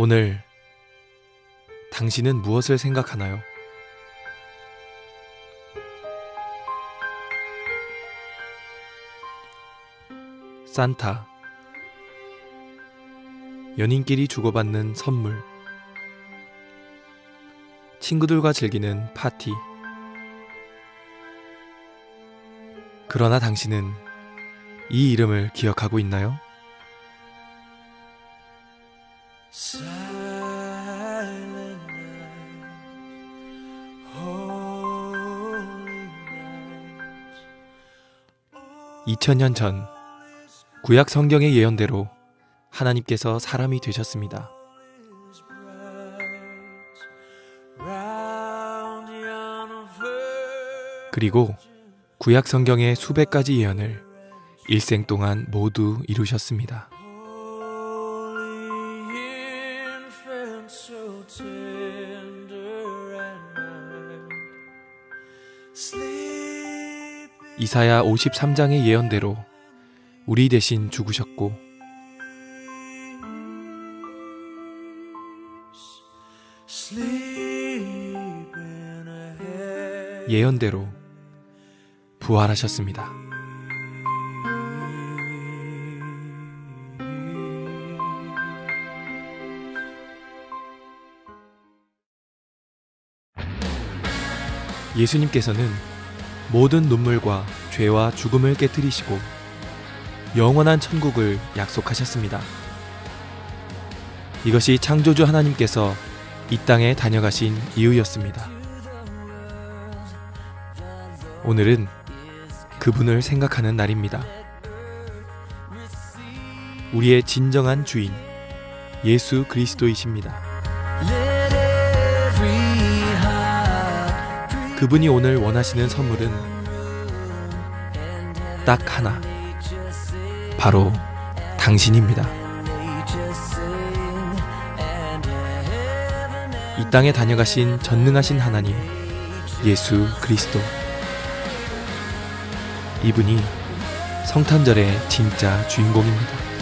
오늘 당신은 무엇을 생각하나요? 산타 연인끼리 주고받는 선물 친구들과 즐기는 파티 그러나 당신은 이 이름을 기억하고 있나요? 2000년 전 구약 성경의 예언대로 하나님께서 사람이 되셨습니다. 그리고 구약 성경의 수백 가지 예언을 일생 동안 모두 이루셨습니다. 이사야 53장의 예언대로 우리 대신 죽으셨고. 예언대로 부활하셨습니다. 예수님께서는 모든 눈물과 죄와 죽음을 깨뜨리시고 영원한 천국을 약속하셨습니다. 이것이 창조주 하나님께서 이 땅에 다녀가신 이유였습니다. 오늘은 그분을 생각하는 날입니다. 우리의 진정한 주인 예수 그리스도이십니다. 그분이 오늘 원하시는 선물은 딱 하나. 바로 당신입니다. 이 땅에 다녀가신 전능하신 하나님 예수 그리스도. 이분이 성탄절의 진짜 주인공입니다.